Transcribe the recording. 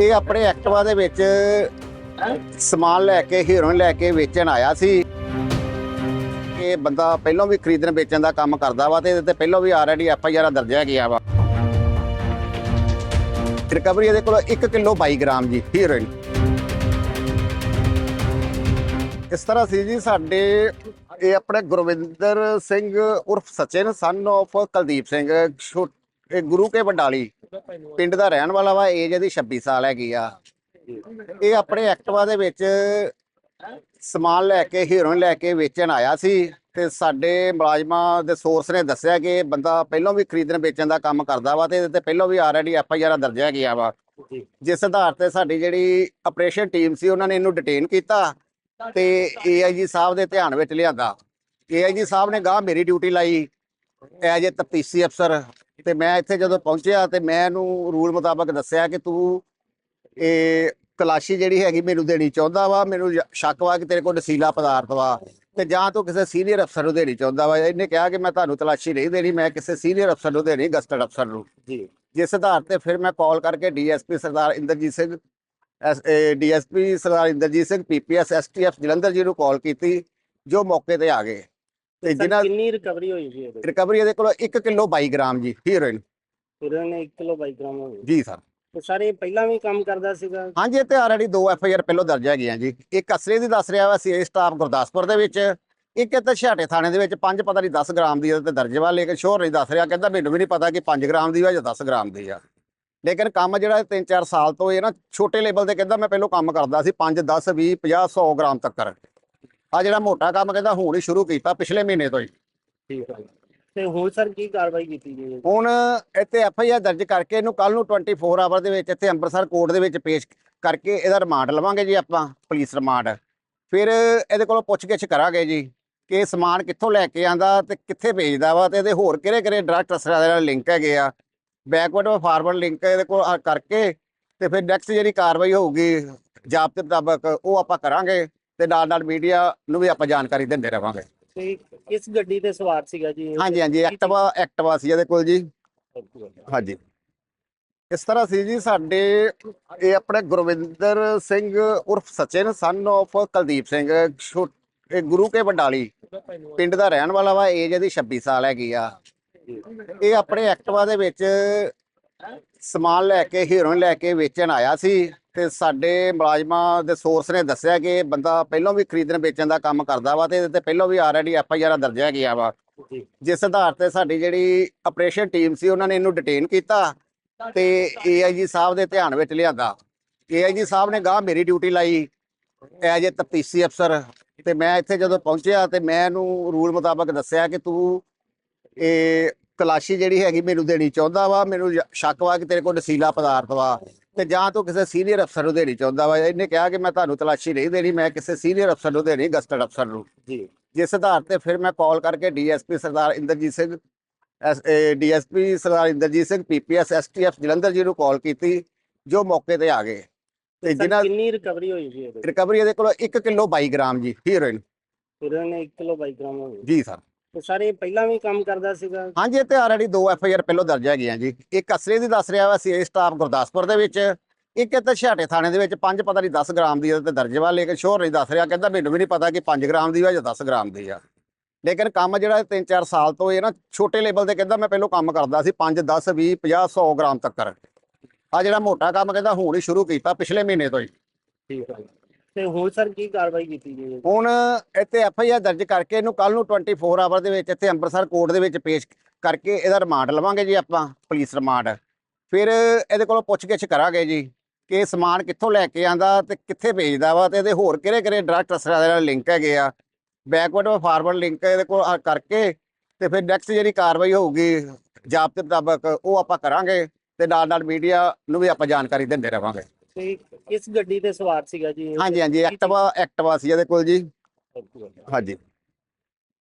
ਇਹ ਆਪਣੇ ਐਕਟਿਵਾ ਦੇ ਵਿੱਚ ਸਮਾਨ ਲੈ ਕੇ, ਹੀਰੋਇਨ ਲੈ ਕੇ ਵੇਚਣ ਆਇਆ ਸੀ। ਇਹ ਬੰਦਾ ਪਹਿਲਾਂ ਵੀ ਖਰੀਦਣ ਵੇਚਣ ਦਾ ਕੰਮ ਕਰਦਾ ਵਾ ਤੇ ਇਹਦੇ ਤੇ ਪਹਿਲਾਂ ਵੀ ਆਲਰੇਡੀ ਐਫ ਆਈ ਆਰ ਦਰਜ ਹੈ ਗਿਆ ਵਾ। ਰਿਕਵਰੀ ਇਹਦੇ ਕੋਲ 1 ਕਿਲੋ 22 ਗ੍ਰਾਮ ਜੀ, ਹੀਰੋਇਨ। ਇਸ ਤਰ੍ਹਾਂ ਸੀ ਜੀ ਸਾਡੇ, ਇਹ ਆਪਣੇ ਗੁਰਵਿੰਦਰ ਸਿੰਘ ਉਰਫ ਸਚਿਨ ਸਨ of ਕੁਲਦੀਪ ਸਿੰਘ ਛੋ- ਇਹ ਗੁਰੂ ਕੇ ਬੰਡਾਲੀ ਪਿੰਡ ਦਾ ਰਹਿਣ ਵਾਲਾ ਵਾ ਏਜ ਇਹਦੀ 26 ਸਾਲ ਹੈਗੀ ਆ। ਇਹ ਆਪਣੇ ਐਕਟਵਾ ਦੇ ਵਿੱਚ ਸਮਾਨ ਲੈ ਕੇ, ਹੀਰੋਇਨ ਲੈ ਕੇ ਵੇਚਣ ਆਇਆ ਸੀ ਤੇ ਸਾਡੇ ਮੁਲਾਜ਼ਮਾਂ ਦੇ ਸੋਰਸ ਨੇ ਦੱਸਿਆ ਕਿ ਇਹ ਬੰਦਾ ਪਹਿਲਾਂ ਵੀ ਖਰੀਦਣ ਵੇਚਣ ਦਾ ਕੰਮ ਕਰਦਾ ਵਾ ਤੇ ਇਹਦੇ ਤੇ ਪਹਿਲਾਂ ਵੀ ਆਲਰੇਡੀ ਐਫ ਆਈ ਆਰ ਦਰਜ ਹੈ ਗਿਆ ਵਾ। ਜਿਸ ਆਧਾਰ ਤੇ ਸਾਡੀ ਜਿਹੜੀ ਆਪਰੇਸ਼ਨ ਟੀਮ ਸੀ, ਉਹਨਾਂ ਨੇ ਇਹਨੂੰ ਡਿਟੇਨ ਕੀਤਾ ਤੇ ਏਆਈਜੀ ਸਾਹਿਬ ਦੇ ਧਿਆਨ ਵਿੱਚ ਲਿਆਂਦਾ। ਏਆਈਜੀ ਸਾਹਿਬ ਨੇ ਗਾਹ ਮੇਰੀ ਡਿਊਟੀ ਲਾਈ ਐਜ ਏ ਤਫਤੀਸ਼ੀ ਅਫਸਰ। ਤੇ ਮੈਂ ਇੱਥੇ ਜਦੋਂ ਪਹੁੰਚਿਆ ਤੇ ਮੈਂ ਇਹਨੂੰ ਰੂਲ ਮੁਤਾਬਕ ਦੱਸਿਆ ਕਿ ਤੂੰ ਇਹ ਤਲਾਸ਼ੀ ਜਿਹੜੀ ਹੈਗੀ ਮੈਨੂੰ ਦੇਣੀ ਚਾਹੁੰਦਾ ਵਾ ਮੈਨੂੰ ਸ਼ੱਕ ਵਾ ਕਿ ਤੇਰੇ ਕੋਲ ਨਸ਼ੀਲਾ ਪਦਾਰਥ ਵਾ ਤੇ ਜਾਂ ਤੂੰ ਕਿਸੇ ਸੀਨੀਅਰ ਅਫਸਰ ਨੂੰ ਦੇਣੀ ਚਾਹੁੰਦਾ ਵਾ। ਇਹਨੇ ਕਿਹਾ ਕਿ ਮੈਂ ਤੁਹਾਨੂੰ ਤਲਾਸ਼ੀ ਨਹੀਂ ਦੇਣੀ ਮੈਂ ਕਿਸੇ ਸੀਨੀਅਰ ਅਫਸਰ ਨੂੰ ਦੇਣੀ ਗਸਟਡ ਅਫਸਰ ਨੂੰ। ਜੀ। ਜਿਸ ਆਧਾਰ ਤੇ ਫਿਰ ਮੈਂ ਕਾਲ ਕਰਕੇ DSP Sardar Inderjit Singh DSP Sardar Inderjit Singh PPS STF Jalandhar ji ਨੂੰ ਕਾਲ ਕੀਤੀ ਜੋ ਮੌਕੇ ਤੇ ਆ ਗਏ। ਤੇ ਜਿਨ੍ਹਾਂ ਕਿੰਨੀ ਰਿਕਵਰੀ ਹੋਈ ਜੀ ਇਹਦੇ? ਰਿਕਵਰੀ ਇਹਦੇ ਕੋਲ 1 ਕਿਲੋ 22 ਗ੍ਰਾਮ ਜੀ ਹੀਰੋਇਨ ਇਹਨਾਂ ਨੇ 1 ਕਿਲੋ 22 ਗ੍ਰਾਮ ਹੋ ਗਈ। ਜੀ ਸਰ। ਤੇ ਸਾਰੇ ਪਹਿਲਾਂ ਵੀ ਕੰਮ ਕਰਦਾ ਸੀਗਾ? ਹਾਂਜੀ ਇਹ ਤੇ ਆਲਰੇਡੀ ਦੋ ਐਫ ਆਈ ਆਰ ਪਹਿਲਾਂ ਦਰਜ ਹੈਗੀਆਂ ਜੀ। ਇੱਕ ਅਸਰੇ ਦੀ ਦੱਸ ਰਿਹਾ ਵਾ ਸੀ ਸਟਾਫ ਗੁਰਦਾਸਪੁਰ ਦੇ ਵਿੱਚ। ਇੱਕ ਇੱਥੇ ਛਾਟੇ ਥਾਣੇ ਦੇ ਵਿੱਚ ਪੰਜ ਪਤਾ ਨਹੀਂ 10 ਗ੍ਰਾਮ ਦੀ ਇਹਦੇ ਤੇ ਦਰਜ ਵਾ ਲੇਕਿਨ ਸ਼ੋਰ ਨਹੀਂ ਦੱਸ ਰਿਹਾ ਕਹਿੰਦਾ ਮੈਨੂੰ ਵੀ ਨਹੀਂ ਪਤਾ ਕਿ 5 ਗ੍ਰਾਮ ਦੀ ਵਾ ਜਾਂ 10 ਗ੍ਰਾਮ ਦੀ ਆ। ਲੇਕਿਨ ਕੰਮ ਜਿਹੜਾ 3-4 ਸਾਲ ਤੋਂ ਇਹ ਨਾ ਛੋਟੇ ਲੈਵਲ ਤੇ ਕਹਿੰਦਾ ਮੈਂ ਪਹਿਲਾਂ ਕੰਮ ਕਰਦਾ ਸੀ 5 10 20 50 100 ਗ੍ਰਾਮ ਤੱਕ ਆ ਜਿਹੜਾ ਮੋਟਾ ਕੰਮ ਕਹਿੰਦਾ ਹੁਣ ਹੀ ਸ਼ੁਰੂ ਕੀਤਾ ਪਿਛਲੇ ਮਹੀਨੇ ਤੋਂ ਹੀ। ਠੀਕ ਹੈ ਤੇ ਹੁਣ ਸਰ ਕੀ ਕਾਰਵਾਈ ਕੀਤੀ ਗਈ ਹੈ ਹੁਣ ਇੱਥੇ ਐਫ ਆਈ ਆਰ ਦਰਜ ਕਰਕੇ ਇਹਨੂੰ ਕੱਲ ਨੂੰ 24 ਆਵਰ ਦੇ ਵਿੱਚ ਇੱਥੇ ਅੰਮ੍ਰਿਤਸਰ ਕੋਰਟ ਦੇ ਵਿੱਚ ਪੇਸ਼ ਕਰਕੇ ਇਹਦਾ ਰਿਮਾਂਡ ਲਵਾਂਗੇ ਜੀ ਆਪਾਂ ਪੁਲਿਸ ਰਿਮਾਂਡ। ਫਿਰ ਇਹਦੇ ਕੋਲੋਂ ਪੁੱਛਗਿੱਛ ਕਰਾਂਗੇ ਜੀ ਕਿ ਇਹ ਸਮਾਨ ਕਿੱਥੋਂ ਲੈ ਕੇ ਆਂਦਾ ਤੇ ਕਿੱਥੇ ਵੇਚਦਾ ਵਾ ਤੇ ਇਹਦੇ ਹੋਰ ਕਿਹੜੇ ਕਿਹੜੇ ਡਰਗ ਟਰਸਟਰਾਂ ਦੇ ਨਾਲ ਲਿੰਕ ਹੈਗੇ ਆ। ਬੈਕਵਰਡ ਫਾਰਵਰਡ ਲਿੰਕ ਇਹਦੇ ਕੋਲ ਕਰਕੇ ਤੇ ਫਿਰ ਨੈਕਸਟ ਜਿਹੜੀ ਕਾਰਵਾਈ ਹੋਊਗੀ ਜਾਬਤੇ ਮੁਤਾਬਕ ਉਹ ਆਪਾਂ ਕਰਾਂਗੇ। ਤੇ ਨਾਲ ਨਾਲ ਮੀਡੀਆ ਨੂੰ ਵੀ ਆਪਾਂ ਜਾਣਕਾਰੀ ਦਿੰਦੇ ਰਵਾਂਗੇ। ਤੇ ਕਿਸ ਗੱਡੀ ਤੇ ਸਵਾਰ ਸੀਗਾ ਜੀ ਇਹ? ਹਾਂਜੀ ਹਾਂਜੀ ਐਕਟਿਵਾ ਐਕਟਿਵਾ ਸੀ ਇਹਦੇ ਕੋਲ ਜੀ। ਹਾਂਜੀ। ਇਸ ਤਰ੍ਹਾਂ ਸੀ ਜੀ ਸਾਡੇ ਇਹ ਆਪਣੇ ਗੁਰਵਿੰਦਰ ਸਿੰਘ ਉਰਫ ਸਚਿਨ ਸਨ of ਕੁਲਦੀਪ ਸਿੰਘ ਛੋ- ਇਹ ਗੁਰੂ ਕੇ ਬੰਡਾਲੀ ਪਿੰਡ ਦਾ ਰਹਿਣ ਵਾਲਾ ਵਾ ਏਜ ਇਹਦੀ 26 ਸਾਲ ਹੈਗੀ ਆ। ਇਹ ਆਪਣੇ ਐਕਟਿਵਾ ਦੇ ਵਿੱਚ ਸਮਾਨ ਲੈ ਕੇ ਹੀਰੋਇਨ ਲੈ ਕੇ ਵੇਚਣ ਆਇਆ ਸੀ ਤੇ ਸਾਡੇ ਮੁਲਾਜ਼ਮਾਂ ਦੇ ਸੋਰਸ ਨੇ ਦੱਸਿਆ ਕਿ ਇਹ ਬੰਦਾ ਪਹਿਲਾਂ ਵੀ ਖਰੀਦਣ ਵੇਚਣ ਦਾ ਕੰਮ ਕਰਦਾ ਵਾ ਤੇ ਇਹਦੇ ਤੇ ਪਹਿਲਾਂ ਵੀ ਆਲਰੇਡੀ ਐਫ ਆਈ ਆਰ ਦਰਜ ਹੈ ਗਿਆ ਵਾ। ਜੀ। ਜਿਸ ਆਧਾਰ ਤੇ ਸਾਡੀ ਜਿਹੜੀ ਆਪਰੇਸ਼ਨ ਟੀਮ ਸੀ ਉਹਨਾਂ ਨੇ ਇਹਨੂੰ ਡਿਟੇਨ ਕੀਤਾ ਤੇ ਏਆਈਜੀ ਸਾਹਿਬ ਦੇ ਧਿਆਨ ਵਿੱਚ ਲਿਆਂਦਾ। ਏਆਈਜੀ ਸਾਹਿਬ ਨੇ ਗਾਹ ਮੇਰੀ ਡਿਊਟੀ ਲਾਈ ਐਜ ਏ ਤਫਤੀਸ਼ੀ ਅਫਸਰ ਤੇ ਮੈਂ ਇੱਥੇ ਜਦੋਂ ਪਹੁੰਚਿਆ ਤੇ ਮੈਂ ਇਹਨੂੰ ਰੂਲ ਮੁਤਾਬਕ ਦੱਸਿਆ ਕਿ ਤੂੰ ਇਹ ਤਲਾਸ਼ੀ ਜਿਹੜੀ ਹੈਗੀ ਮੈਨੂੰ ਦੇਣੀ ਚਾਹੁੰਦਾ ਵਾ ਮੈਨੂੰ ਸ਼ੱਕ ਵਾ ਕਿ ਤੇਰੇ ਕੋਲ ਨਸ਼ੀਲਾ ਪਦਾਰਥ ਵਾ। ਤੇ ਜਾਂ ਤੂੰ ਕਿਸੇ ਸੀਨੀਅਰ ਅਫਸਰ ਨੂੰ ਦੇਣੀ ਚਾਹੁੰਦਾ ਵਾ। ਇਹਨੇ ਕਿਹਾ ਕਿ ਮੈਂ ਤੁਹਾਨੂੰ ਤਲਾਸ਼ੀ ਨਹੀਂ ਦੇਣੀ ਮੈਂ ਕਿਸੇ ਸੀਨੀਅਰ ਅਫਸਰ ਨੂੰ ਦੇਣੀ ਗਸਟਡ ਅਫਸਰ ਨੂੰ। ਜੀ। ਜਿਸ ਆਧਾਰ ਤੇ ਫਿਰ ਮੈਂ ਕਾਲ ਕਰਕੇ DSP Sardar Inderjit Singh DSP Sardar Inderjit Singh PPS STF Jalandhar ji ਨੂੰ ਕਾਲ ਕੀਤੀ ਜੋ ਮੌਕੇ ਤੇ ਆ ਗਏ। ਤੇ ਜਿਨ੍ਹਾਂ ਕਿੰਨੀ ਰਿਕਵਰੀ ਹੋਈ ਜੀ ਇਹਦੇ ਰਿਕਵਰੀ ਇਹਦੇ ਕੋਲ 1 ਕਿਲੋ 22 ਗ੍ਰਾਮ ਜੀ ਹੀਰੋਇਨ ਇਹਨਾਂ ਨੇ 1 ਕਿਲੋ 22 ਗ੍ਰਾਮ ਜੀ ਸਰ। ਤੇ ਸਾਰੇ ਪਹਿਲਾਂ ਵੀ ਕੰਮ ਕਰਦਾ ਸੀਗਾ। ਹਾਂਜੀ ਇਹ ਤੇ ਆਲਰੇਡੀ ਦੋ ਐਫ ਆਈ ਆਰ ਪਹਿਲਾਂ ਦਰਜ ਹੈਗੀਆਂ ਜੀ। ਇੱਕ ਅਸਰੇ ਦੀ ਦੱਸ ਰਿਹਾ ਵਾ ਸੀ ਸਟਾਫ ਗੁਰਦਾਸਪੁਰ ਦੇ ਵਿੱਚ। ਇੱਕ ਇੱਥੇ ਛਾਟੇ ਥਾਣੇ ਦੇ ਵਿੱਚ ਪੰਜ ਪਤਾ ਨਹੀਂ 10 ਗ੍ਰਾਮ ਦੀ ਤੇ ਦਰਜ ਵਾ ਲੇਕਿਨ ਸ਼ੋਰ ਨਹੀਂ ਦੱਸ ਰਿਹਾ। ਕਹਿੰਦਾ ਮੈਨੂੰ ਵੀ ਨਹੀਂ ਪਤਾ ਕਿ 5 ਗ੍ਰਾਮ ਦੀ ਵਾ ਜਾਂ 10 ਗ੍ਰਾਮ ਦੀ ਆ। ਲੇਕਿਨ ਕੰਮ ਜਿਹੜਾ 3-4 ਸਾਲ ਤੋਂ ਇਹ ਨਾ ਛੋਟੇ ਲੈਵਲ ਤੇ ਕਹਿੰਦਾ ਮੈਂ ਪਹਿਲਾਂ ਕੰਮ ਕਰਦਾ ਸੀ 5 10 20 50 100 ਗ੍ਰਾਮ ਤੱਕ ਆ ਜਿਹੜਾ ਮੋਟਾ ਕੰਮ ਕਹਿੰਦਾ ਹੁਣ ਹੀ ਸ਼ੁਰੂ ਕੀਤਾ ਪਿਛਲੇ ਮਹੀਨੇ ਤੋਂ ਹੀ। ਠੀਕ ਹੈ ਤੇ ਹੋਰ ਸਰ ਕੀ ਕਾਰਵਾਈ ਕੀਤੀ ਗਈ ਹੈ? ਹੁਣ ਇੱਥੇ ਐਫ ਆਈ ਆਰ ਦਰਜ ਕਰਕੇ ਇਹਨੂੰ ਕੱਲ ਨੂੰ 24 ਆਵਰ ਦੇ ਵਿੱਚ ਇੱਥੇ ਅੰਮ੍ਰਿਤਸਰ ਕੋਰਟ ਦੇ ਵਿੱਚ ਪੇਸ਼ ਕਰਕੇ ਇਹਦਾ ਰਿਮਾਂਡ ਲਵਾਂਗੇ ਜੀ ਆਪਾਂ, ਪੁਲਿਸ ਰਿਮਾਂਡ। ਫਿਰ ਇਹਦੇ ਕੋਲੋਂ ਪੁੱਛਗਿੱਛ ਕਰਾਂਗੇ ਜੀ ਕਿ ਸਮਾਨ ਕਿੱਥੋਂ ਲੈ ਕੇ ਆਂਦਾ ਤੇ ਕਿੱਥੇ ਭੇਜਦਾ ਵਾ ਤੇ ਇਹਦੇ ਹੋਰ ਕਿਹੜੇ ਕਿਹੜੇ ਡਰਗ ਟਰਸਟਰਾਂ ਦੇ ਨਾਲ ਲਿੰਕ ਹੈਗੇ ਆ। ਬੈਕਵਰਡ ਫਾਰਵਰਡ ਲਿੰਕ ਇਹਦੇ ਕੋਲ ਕਰਕੇ ਤੇ ਫਿਰ ਨੈਕਸਟ ਜਿਹੜੀ ਕਾਰਵਾਈ ਹੋਊਗੀ ਜਾਬਤੇ ਮੁਤਾਬਕ ਉਹ ਆਪਾਂ ਕਰਾਂਗੇ ਤੇ ਨਾਲ ਨਾਲ ਮੀਡੀਆ ਨੂੰ ਵੀ ਆਪਾਂ ਜਾਣਕਾਰੀ ਦਿੰਦੇ ਰਵਾਂਗੇ। ਤੇ ਕਿਸ ਗੱਡੀ ਤੇ ਸਵਾਰ ਸੀਗਾ ਜੀ? ਇਹ? ਹਾਂਜੀ ਹਾਂਜੀ ਐਕਟਿਵਾ ਐਕਟਿਵਾ ਸੀ ਇਹਦੇ ਕੋਲ ਜੀ। ਹਾਂਜੀ।